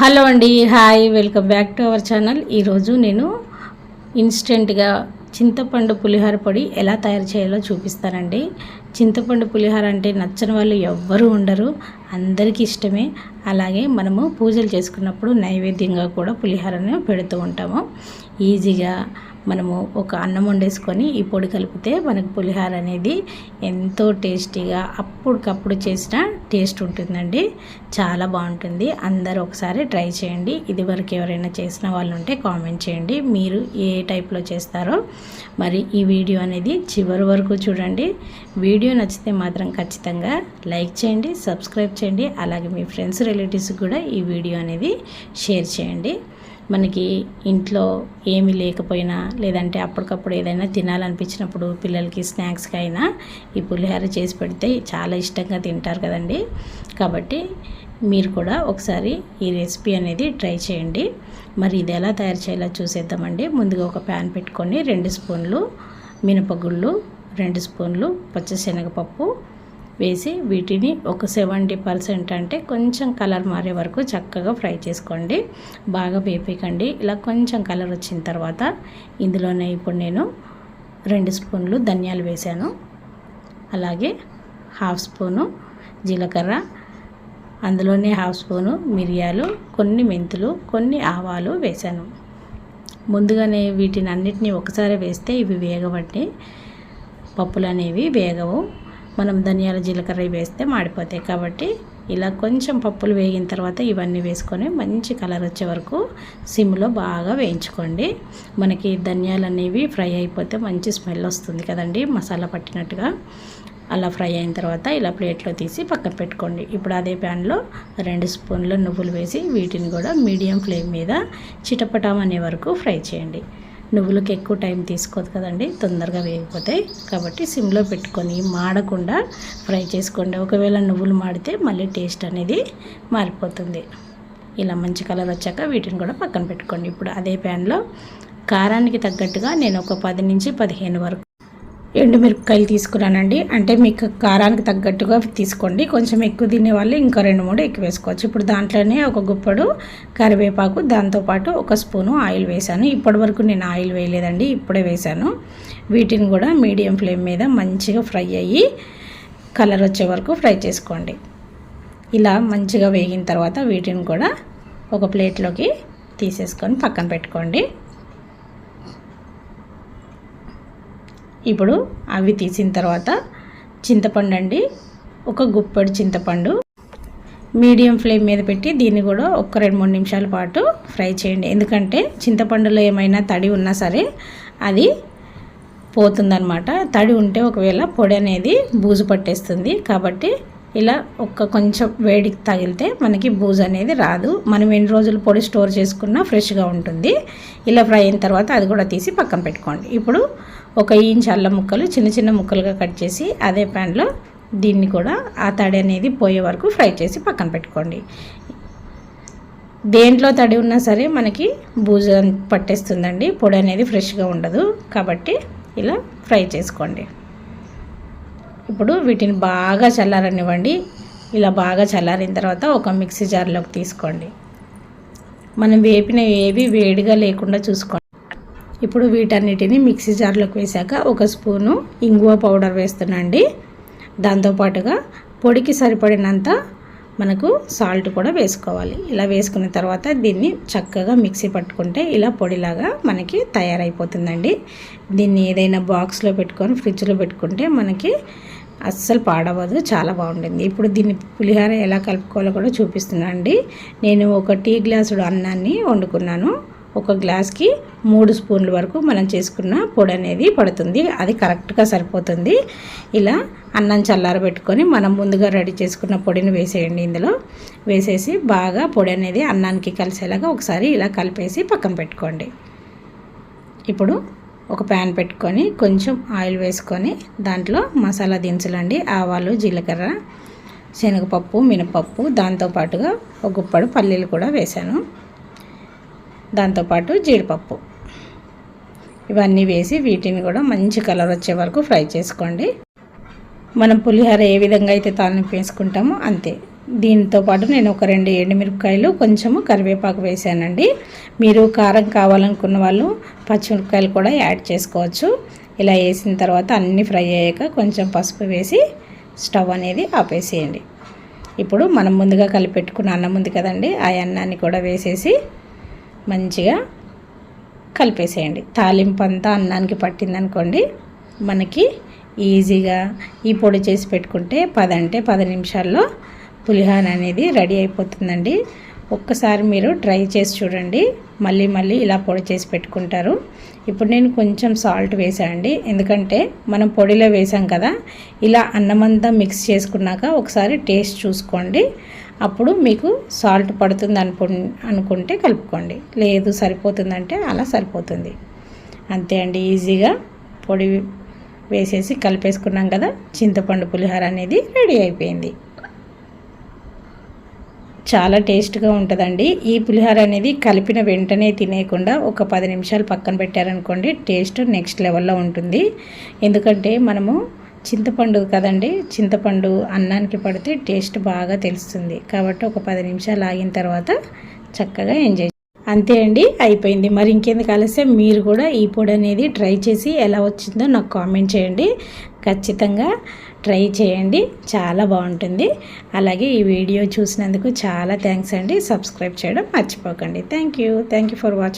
Hello అండి hi welcome back to our channel. ఈరోజు నేను ఇన్స్టెంట్గా చింతపండు పులిహోర పొడి ఎలా తయారు చేయాలో చూపిస్తానండి. చింతపండు పులిహోర అంటే నచ్చని వాళ్ళు ఎవ్వరూ ఉండరు అందరికీ ఇష్టమే. అలాగే మనము పూజలు చేసుకున్నప్పుడు నైవేద్యంగా కూడా పులిహోరను పెడుతూ ఉంటాము. ఈజీగా మనము ఒక అన్నం వండేసుకొని ఈ పొడి కలిపితే మనకు పులిహోర అనేది ఎంతో టేస్టీగా అప్పటికప్పుడు చేసిన టేస్ట్ ఉంటుందండి. చాలా బాగుంటుంది. అందరూ ఒకసారి ట్రై చేయండి. ఇదివరకు ఎవరైనా చేసిన వాళ్ళు ఉంటే కామెంట్ చేయండి. మీరు ఏ టైప్లో చేస్తారో. మరి ఈ వీడియో అనేది చివరి వరకు చూడండి. వీడియో నచ్చితే మాత్రం ఖచ్చితంగా లైక్ చేయండి సబ్స్క్రైబ్ చేయండి. అలాగే మీ ఫ్రెండ్స్ రిలేటివ్స్కి కూడా ఈ వీడియో అనేది షేర్ చేయండి. మనకి ఇంట్లో ఏమీ లేకపోయినా లేదంటే అప్పటికప్పుడు ఏదైనా తినాలనిపించినప్పుడు పిల్లలకి స్నాక్స్కి అయినా ఈ పులిహోర చేసి పెడితే చాలా ఇష్టంగా తింటారు కదండి. కాబట్టి మీరు కూడా ఒకసారి ఈ రెసిపీ అనేది ట్రై చేయండి. మరి ఇది ఎలా తయారు చేయాలో చూసేద్దామండి. ముందుగా ఒక ప్యాన్ పెట్టుకొని రెండు స్పూన్లు మినపగుళ్ళు రెండు స్పూన్లు పచ్చశనగపప్పు వేసి వీటిని ఒక సెవెంటీ పర్సెంట్ అంటే కొంచెం కలర్ మారే వరకు చక్కగా ఫ్రై చేసుకోండి. బాగా వేపేకండి ఇలా కొంచెం కలర్ వచ్చిన తర్వాత ఇందులోనే ఇప్పుడు నేను రెండు స్పూన్లు ధనియాలు వేశాను అలాగే హాఫ్ స్పూను జీలకర్ర అందులోనే హాఫ్ స్పూను మిరియాలు కొన్ని మెంతులు కొన్ని ఆవాలు వేశాను ముందుగానే వీటిని అన్నిటినీ ఒకసారి వేస్తే ఇవి వేగబట్టి పప్పులు అనేవి వేగవు. మనం ధనియాల జీలకర్ర వేస్తే మాడిపోతాయి. కాబట్టి ఇలా కొంచెం పప్పులు వేగిన తర్వాత ఇవన్నీ వేసుకొని మంచి కలర్ వచ్చే వరకు సిమ్లో బాగా వేయించుకోండి. మనకి ధనియాలు అనేవి ఫ్రై అయిపోతే మంచి స్మెల్ వస్తుంది కదండి మసాలా పట్టినట్టుగా. అలా ఫ్రై అయిన తర్వాత ఇలా ప్లేట్లో తీసి పక్కన పెట్టుకోండి. ఇప్పుడు అదే ప్యాన్లో రెండు స్పూన్ల నువ్వులు వేసి వీటిని కూడా మీడియం ఫ్లేమ్ మీద చిటపటాం అనే వరకు ఫ్రై చేయండి. నువ్వులకి ఎక్కువ టైం తీసుకోదు కదండి తొందరగా వేగిపోతాయి. కాబట్టి సిమ్లో పెట్టుకొని మాడకుండా ఫ్రై చేసుకోండి. ఒకవేళ నువ్వులు మాడితే మళ్ళీ టేస్ట్ అనేది మారిపోతుంది. ఇలా మంచి కలర్ వచ్చాక వీటిని కూడా పక్కన పెట్టుకోండి. ఇప్పుడు అదే ప్యాన్లో కారానికి తగ్గట్టుగా నేను ఒక పది నుంచి పదిహేను వరకు ఎండుమిరపకాయలు తీసుకున్నానండి అంటే మీకు కారానికి తగ్గట్టుగా తీసుకోండి. కొంచెం ఎక్కువ తినే వాళ్ళు ఇంకా రెండు మూడు ఎక్కువ వేసుకోవచ్చు. ఇప్పుడు దాంట్లోనే ఒక గుప్పడు కరివేపాకు దాంతోపాటు ఒక స్పూను ఆయిల్ వేశాను. ఇప్పటి వరకు నేను ఆయిల్ వేయలేదండి ఇప్పుడే వేశాను. వీటిని కూడా మీడియం ఫ్లేమ్ మీద మంచిగా ఫ్రై అయ్యి కలర్ వచ్చే వరకు ఫ్రై చేసుకోండి. ఇలా మంచిగా వేగిన తర్వాత వీటిని కూడా ఒక ప్లేట్లోకి తీసేసుకొని పక్కన పెట్టుకోండి. ఇప్పుడు అవి తీసిన తర్వాత చింతపండు అండి. ఒక గుప్పెడు చింతపండు. మీడియం ఫ్లేమ్ మీద పెట్టి దీన్ని కూడా ఒక రెండు మూడు నిమిషాల పాటు ఫ్రై చేయండి. ఎందుకంటే చింతపండులో ఏమైనా తడి ఉన్నా సరే అది పోతుందనమాట తడి ఉంటే ఒకవేళ పొడి అనేది బూజు పట్టేస్తుంది. కాబట్టి ఇలా ఒక్క కొంచెం వేడికి తగిలితే మనకి బూజు అనేది రాదు. మనం ఎన్ని రోజులు పొడి స్టోర్ చేసుకున్నా ఫ్రెష్గా ఉంటుంది. ఇలా ఫ్రై అయిన తర్వాత అది కూడా తీసి పక్కన పెట్టుకోండి. ఇప్పుడు ఒక ఇంచ్ అల్లం ముక్కలు చిన్న చిన్న ముక్కలుగా కట్ చేసి అదే ప్యాన్లో దీన్ని కూడా ఆ తడి అనేది పోయే వరకు ఫ్రై చేసి పక్కన పెట్టుకోండి. దేంట్లో తడి ఉన్నా సరే మనకి బూజ పట్టేస్తుందండి పొడి అనేది ఫ్రెష్గా ఉండదు కాబట్టి ఇలా ఫ్రై చేసుకోండి. ఇప్పుడు వీటిని బాగా చల్లారనివ్వండి. ఇలా బాగా చల్లారిన తర్వాత ఒక మిక్సీ జార్లోకి తీసుకోండి. మనం వేపిన ఏవి వేడిగా లేకుండా చూసుకోండి ఇప్పుడు వీటన్నిటిని మిక్సీ జార్లోకి వేసాక ఒక స్పూను ఇంగువ పౌడర్ వేస్తున్నాండి దాంతోపాటుగా పొడికి సరిపడినంత మనకు సాల్ట్ కూడా వేసుకోవాలి. ఇలా వేసుకున్న తర్వాత దీన్ని చక్కగా మిక్సీ పట్టుకుంటే ఇలా పొడిలాగా మనకి తయారైపోతుందండి. దీన్ని ఏదైనా బాక్స్లో పెట్టుకొని ఫ్రిడ్జ్లో పెట్టుకుంటే మనకి అస్సలు పాడవదు చాలా బాగుంటుంది. ఇప్పుడు దీన్ని పులిహోర ఎలా కలుపుకోవాలో కూడా చూపిస్తున్నాను అండి నేను ఒక టీ గ్లాసుడు అన్నాన్ని వండుకున్నాను. ఒక గ్లాస్కి మూడు స్పూన్ల వరకు మనం చేసుకున్న పొడి అనేది పడుతుంది. అది కరెక్ట్గా సరిపోతుంది. ఇలా అన్నం చల్లారబెట్టుకొని మనం ముందుగా రెడీ చేసుకున్న పొడిని వేసేయండి ఇందులో. వేసేసి బాగా పొడి అనేది అన్నానికి కలిసేలాగా ఒకసారి ఇలా కలిపేసి పక్కన పెట్టుకోండి. ఇప్పుడు ఒక ప్యాన్ పెట్టుకొని కొంచెం ఆయిల్ వేసుకొని దాంట్లో మసాలా దినుసులండి ఆవాలు జీలకర్ర శనగపప్పు మినపప్పు దాంతోపాటుగా ఒక గుప్పడు పల్లీలు కూడా వేశాను. దాంతోపాటు జీడిపప్పు. ఇవన్నీ వేసి వీటిని కూడా మంచి కలర్ వచ్చే వరకు ఫ్రై చేసుకోండి. మనం పులిహోర ఏ విధంగా అయితే తాలింపు వేసుకుంటామో అంతే. దీంతో పాటు నేను ఒక రెండు ఎండుమిరపకాయలు కొంచెము కరివేపాకు వేసానండి. మీరు కారం కావాలనుకున్న వాళ్ళు పచ్చిమిరపకాయలు కూడా యాడ్ చేసుకోవచ్చు. ఇలా వేసిన తర్వాత అన్నీ ఫ్రై అయ్యాక కొంచెం పసుపు వేసి స్టవ్ అనేది ఆపేసేయండి. ఇప్పుడు మనం ముందుగా కలిపెట్టుకున్న అన్నం ఉంది కదండి ఆ అన్నాన్ని కూడా వేసేసి మంచిగా కలిపేసేయండి. తాలింపు అంతా అన్నానికి పట్టిందనుకోండి మనకి ఈజీగా ఈ పొడి చేసి పెట్టుకుంటే పది అంటే పది నిమిషాల్లో పులిహాన్ అనేది రెడీ అయిపోతుందండి. ఒక్కసారి మీరు ట్రై చేసి చూడండి మళ్ళీ మళ్ళీ ఇలా పొడి చేసి పెట్టుకుంటారు. ఇప్పుడు నేను కొంచెం సాల్ట్ వేసానండి ఎందుకంటే మనం పొడిలో వేసాం కదా ఇలా అన్నమంతా మిక్స్ చేసుకున్నాక ఒకసారి టేస్ట్ చూసుకోండి. అప్పుడు మీకు సాల్ట్ పడుతుంది అనుకు అనుకుంటే కలుపుకోండి. లేదు సరిపోతుందంటే అలా సరిపోతుంది. అంతే అండి ఈజీగా పొడి వేసేసి కలిపేసుకున్నాం కదా చింతపండు పులిహోర అనేది రెడీ అయిపోయింది. చాలా టేస్ట్గా ఉంటుందండి. ఈ పులిహోర అనేది కలిపిన వెంటనే తినేయకుండా ఒక పది నిమిషాలు పక్కన పెట్టారనుకోండి టేస్ట్ నెక్స్ట్ లెవెల్లో ఉంటుంది. ఎందుకంటే మనము చింతపండు కదండి చింతపండు అన్నానికి పడితే టేస్ట్ బాగా తెలుస్తుంది. కాబట్టి ఒక పది నిమిషాలు ఆగిన తర్వాత చక్కగా ఎంజాయ్ అంతే అండి అయిపోయింది. మరి ఇంకెందుకు ఆలస్యం? మీరు కూడా ఈ పొడి అనేది ట్రై చేసి ఎలా వచ్చిందో నాకు కామెంట్ చేయండి. ఖచ్చితంగా ట్రై చేయండి. చాలా బాగుంటుంది. అలాగే ఈ వీడియో చూసినందుకు చాలా థ్యాంక్స్ అండి. సబ్స్క్రైబ్ చేయడం మర్చిపోకండి. Thank you. Thank you for watching